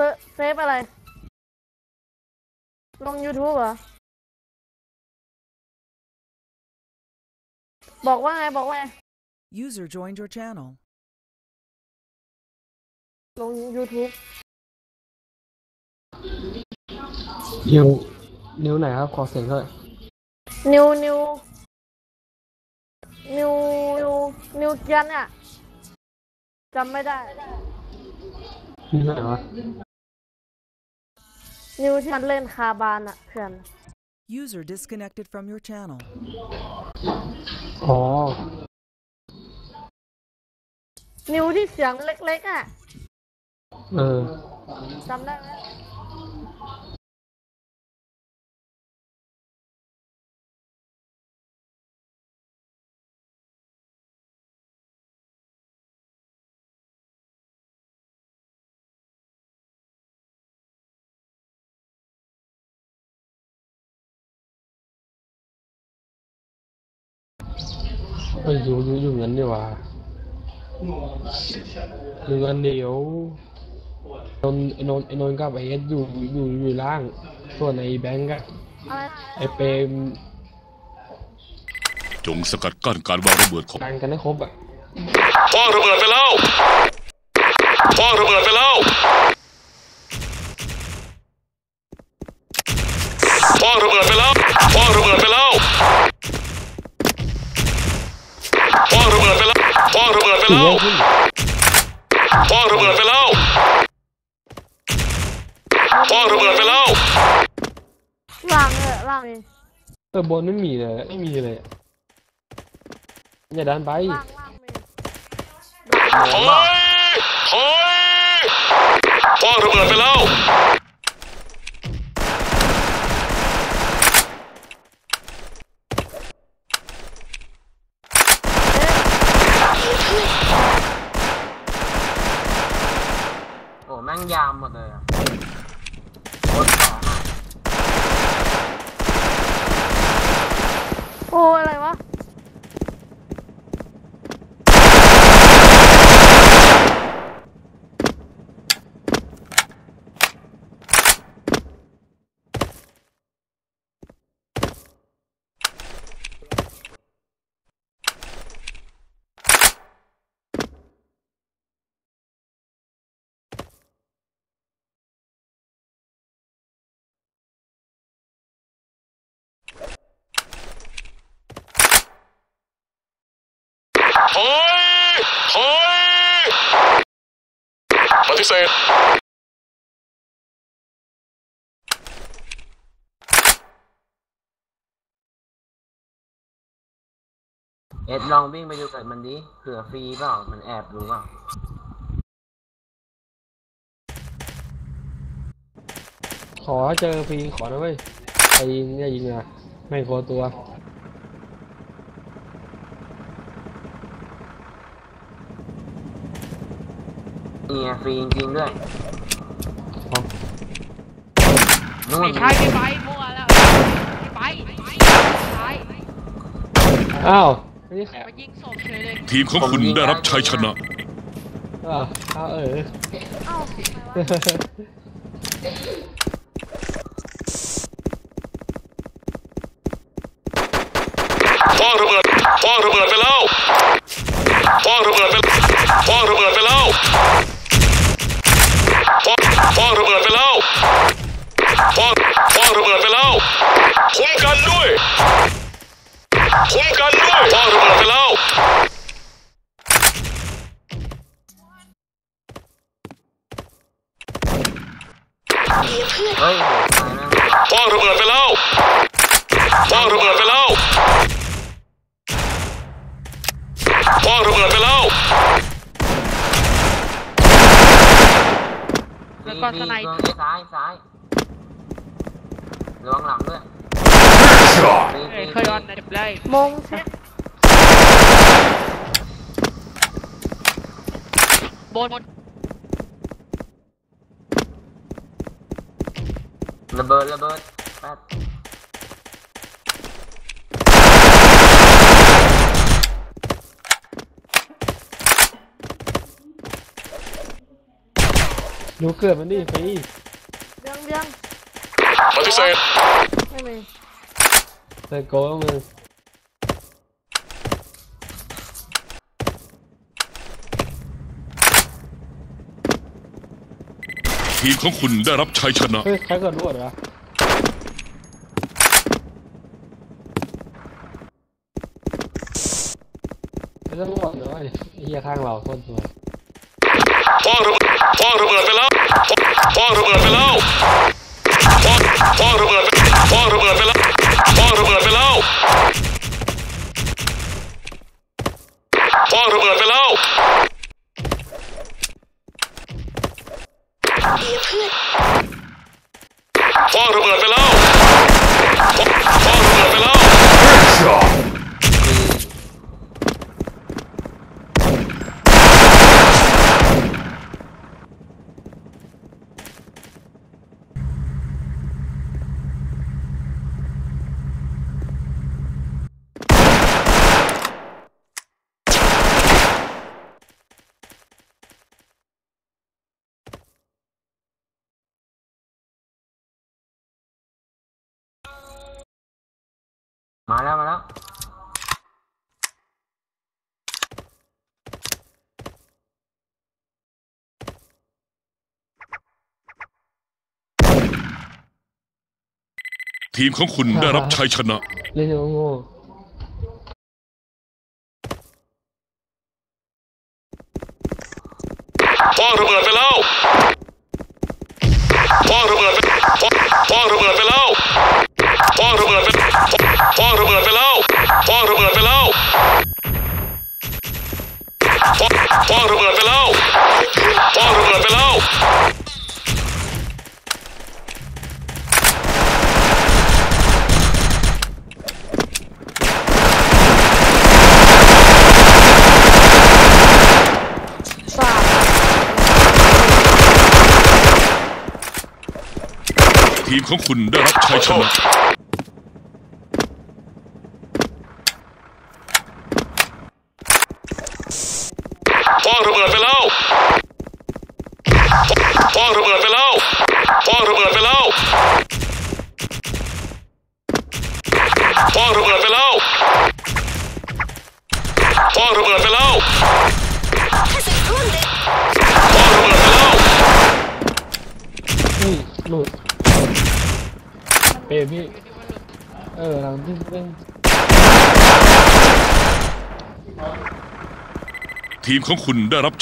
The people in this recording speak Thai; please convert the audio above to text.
ฟเซฟอะไร ลง YouTube เหรอ บอกว่าไง บอกว่าไง User joined your channel. ลง YouTube นิ้วนิ้วไหนครับ ขอเสียงด้วยนิวนิวนิวนิวนิวเกียนเนี่ยจำไม่ได้ นิ้วไหนวะ นิวที่มันเล่นคาบานอะเพื่อน User disconnected from your channel. อ๋อ นิวที่เสียงเล็กๆอะเออจำได้ไหม เอ้ยอยู่อยู่อยู่งั้นดีกว่าอยู่กันเดี๋ยวนนท์ไอ้นนท์ไอ้นนท์กับไอ้เอสอยู่อยู่อยู่ล่าง ส่วนไอ้แบงก์ก็อะไรไอ้เปรมจงสกัดกั้นการวางระเบิดของกันกันให้ครบอะคว้างระเบิดไปแล้วคว้างระเบิด แล้วแยกขึ้นคว้างระเบิดไปแล้วคว้างระเบิดไปแล้วล่างเลยล่างเองเออบนไม่มีเลยไม่มีเลยอะอย่าดันไปล่างล่างเองถอยถอยคว้างระเบิดไปแล้ว โอ้แม่งยามหมดเลยอะโคตรสองอะโอ้อะไรวะ ปฏิเสธเอ็ดลองวิ่งไปดูกับมันดิเผื่อฟรีเปล่า มันแอบรู้เปล่า ขอเจอฟรีขอนะเว้ยใครยิงเนี่ยยิงอะไม่ขอตัว นี่ไงฟรีจริงๆด้วยเอานู่นไม่ใช่พี่ไปมั่วแล้วพี่ไปใช่อ้าวนี่แขกมายิงศพเฉยเลยทีมของคุณได้รับชัยชนะ อ้าวอ้าวเออ เอ้าอะไรวะคว้างระเบิดคว้างระเบิดไปแล้วคว้างระเบิดไปคว้างระเบิด คว้างคว้างระเบิดไปแล้วคว้างคว้างระเบิดไปแล้วคุ้มกันด้วยคุ้มกันด้วยคว้างระเบิดไปแล้วเฮ้ยโหตายแม่งคว้างระเบิดไปแล้วคว้างระเบิดไปแล้วคว้างระเบิดไปแล้ว ฟรีฟรีตรงนี้ซ้ายซ้ายระวังหลังด้วยฟรีฟเอ้รียฟเครียออนนะเดี๋ยวเลยมงเช็คบนบนระเบิดระเบิดแป๊บ ดูเกิดมันดิฟรีเบียงเบียงปฏิเสธไม่มีใส่โกงมึงทีมของคุณได้รับชัยชนะ เฮ้ยใครเกิดรวดวะไม่ต้องรวดเลยวะไอ้เฮียข้างเราโคตรสวย คว้างระเบิดคว้างระเบิดไปแล้วคว้างระเบิดไปแล้วคว้างคว้างระเบิดไปคว้างระเบิดไปแล้วคว้างระเบิดไปแล้วคว้างระเบิดไปแล้วคว้างระเบิดไปแล้วคว้างระเบิดไปแล้ว มาแล้วมาแล้วทีมของคุณได้รับชัยชนะ เล่นโง่คว้างระเบิดไปแล้วคว้างระเบิดไปคว้างระเบิดไปแล้ว คว้างระเบิดไปคว้างระเบิดไปแล้วคว้างระเบิดไปแล้วคว้างคว้างระเบิดไปแล้วคว้างระเบิดไปแล้วทีมของคุณได้รับชัยชนะ ว้างระเบิดไปแล้วคว้างระเบิดไปแล้วคว้างระเบิดไปแล้วคว้างระเบิดไปแล้วคว้างระเบิดไปแล้วคว้างระเบิดไปแล้วๆอุ้ยหลุดเปย์พี่ เออหลังที่เล่น ทีมของคุณได้รับ